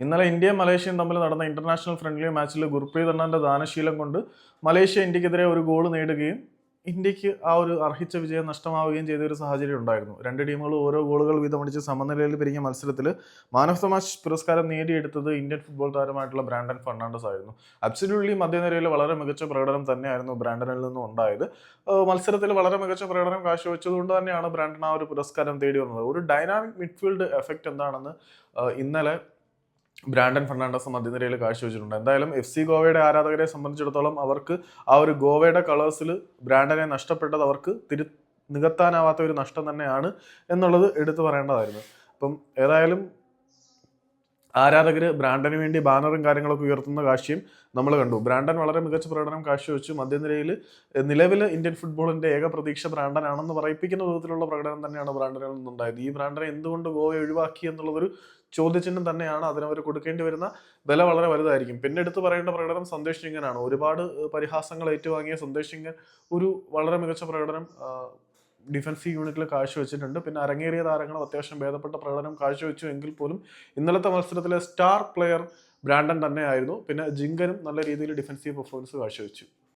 ഇന്നലെ ഇന്ത്യയും മലേഷ്യയും തമ്മിൽ നടന്ന ഇന്റർനാഷണൽ ഫ്രണ്ട്ലി മാച്ചിൽ ഗുർപ്രീത് അണ്ണാന്റെ ദാനശീലം കൊണ്ട് മലേഷ്യ ഇന്ത്യക്കെതിരെ ഒരു ഗോൾ നേടുകയും ഇന്ത്യയ്ക്ക് ആ ഒരു അർഹിച്ച വിജയം നഷ്ടമാവുകയും ചെയ്ത ഒരു സാഹചര്യം ഉണ്ടായിരുന്നു. രണ്ട് ടീമുകൾ ഓരോ ഗോളുകൾ വീതമടിച്ച് സമനിലയിൽ പിരിഞ്ഞ മത്സരത്തിൽ മാൻ ഓഫ് ദ മാച്ച് പുരസ്കാരം നേടിയെടുത്തത് ഇന്ത്യൻ ഫുട്ബോൾ താരമായിട്ടുള്ള ബ്രാൻഡൻ ഫെർണാണ്ടസ് ആയിരുന്നു. അബ്സല്യൂട്ട്ലി മധ്യനിരയിൽ വളരെ മികച്ച പ്രകടനം തന്നെയായിരുന്നു ബ്രാൻഡനിൽ നിന്നും ഉണ്ടായത്. മത്സരത്തിൽ വളരെ മികച്ച പ്രകടനം കാഴ്ചവെച്ചതുകൊണ്ട് തന്നെയാണ് ബ്രാൻഡൻ ആ ഒരു പുരസ്കാരം തേടി വന്നത്. ഒരു ഡൈനാമിക് മിഡ്ഫീൽഡ് എഫക്റ്റ് എന്താണെന്ന് ഇന്നലെ ബ്രാൻഡൻ ഫെർണാണ്ടസും മധ്യനിരയിൽ കാഴ്ചവെച്ചിട്ടുണ്ട് എന്തായാലും എഫ് സി ഗോവയുടെ ആരാധകരെ സംബന്ധിച്ചിടത്തോളം അവർക്ക് ആ ഒരു ഗോവയുടെ കളേഴ്സിൽ ബ്രാൻഡനെ നഷ്ടപ്പെട്ടത് അവർക്ക് തിരു നികത്താനാവാത്ത ഒരു നഷ്ടം തന്നെയാണ് എന്നുള്ളത് എടുത്തു പറയേണ്ടതായിരുന്നു. അപ്പം ഏതായാലും ആരാധകര് ബ്രാൻഡന് വേണ്ടി ബാനറും കാര്യങ്ങളൊക്കെ ഉയർത്തുന്ന കാഴ്ചയും നമ്മൾ കണ്ടു. ബ്രാൻഡൻ വളരെ മികച്ച പ്രകടനം കാഴ്ചവെച്ചു. മധ്യനിരയിൽ നിലവിൽ ഇന്ത്യൻ ഫുട്ബോളിന്റെ ഏക പ്രതീക്ഷ ബ്രാൻഡൻ ആണെന്ന് പറയിപ്പിക്കുന്ന വിധത്തിലുള്ള പ്രകടനം തന്നെയാണ് ബ്രാൻഡനിൽ നിന്നുണ്ടായത്. ഈ ബ്രാൻഡനെ എന്തുകൊണ്ട് ഗോവ ഒഴിവാക്കി എന്നുള്ളൊരു ചോദ്യചിഹ്നം തന്നെയാണ് അതിനവർ കൊടുക്കേണ്ടി വരുന്ന വില വളരെ വലുതായിരിക്കും. പിന്നെ എടുത്തു പറയേണ്ട പ്രകടനം സന്ദേശ് സിംഗനാണ് ഒരുപാട് പരിഹാസങ്ങൾ ഏറ്റുവാങ്ങിയ സന്ദേശ് സിംഗൻ ഒരു വളരെ മികച്ച പ്രകടനം ഡിഫൻസീവ് യൂണിറ്റിൽ കാഴ്ചവെച്ചിട്ടുണ്ട്. പിന്നെ അരങ്ങേറിയ താരങ്ങൾ അത്യാവശ്യം ഭേദപ്പെട്ട പ്രകടനം കാഴ്ചവെച്ചു എങ്കിൽ പോലും ഇന്നലത്തെ മത്സരത്തിലെ സ്റ്റാർ പ്ലെയർ ബ്രാൻഡൻ തന്നെയായിരുന്നു. പിന്നെ ജിങ്കനും നല്ല രീതിയിൽ ഡിഫൻസീവ് പെർഫോമൻസ് കാഴ്ചവെച്ചു.